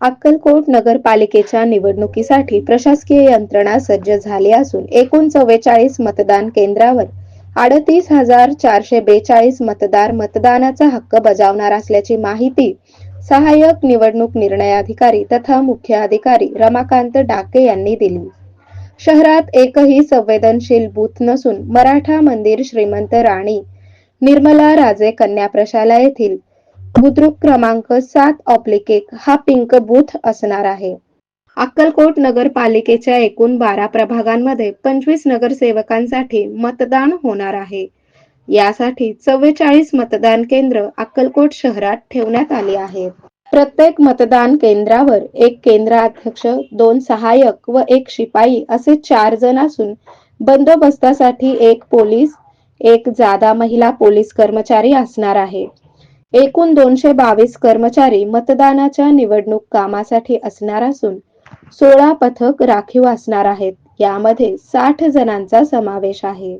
अक्कलकोट नगरपालिकेच्या निवडणुकीसाठी प्रशासकीय यंत्रणा सज्ज झाली असून एकूण चव्वेचाळीस मतदान केंद्रावर अडतीस हजार चारशे बेचाळीस मतदार मतदानाचा हक्क बजावणार असल्याची माहिती सहाय्यक निवडणूक निर्णय अधिकारी तथा मुख्य अधिकारी रमाकांत डाके यांनी दिली. शहरात एकही संवेदनशील बूथ नसून मराठा मंदिर श्रीमंत राणी निर्मला राजे कन्या प्रशाला येथील बुद्रुक क्रमांक सात ऑप्लिक एक हा पिंक बूथ असणार आहे. अक्कलकोट नगरपालिकेच्या एकूण बारा प्रभागांमध्ये पंचवीस नगरसेवकांसाठी मतदान होणार आहे. यासाठी चव्वेचाळीस मतदान केंद्र अक्कलकोट शहरात ठेवण्यात आली आहेत. प्रत्येक मतदान केंद्रावर एक केंद्राध्यक्ष दोन सहाय्यक व एक शिपाई असे चार जण असून बंदोबस्तासाठी एक पोलीस एक जादा महिला पोलीस कर्मचारी असणार आहे. एकूण दोनशे बावीस कर्मचारी मतदानाच्या निवडणूक कामासाठी असणार असून सोळा पथक राखीव असणार आहेत. यामध्ये साठ जणांचा समावेश आहे.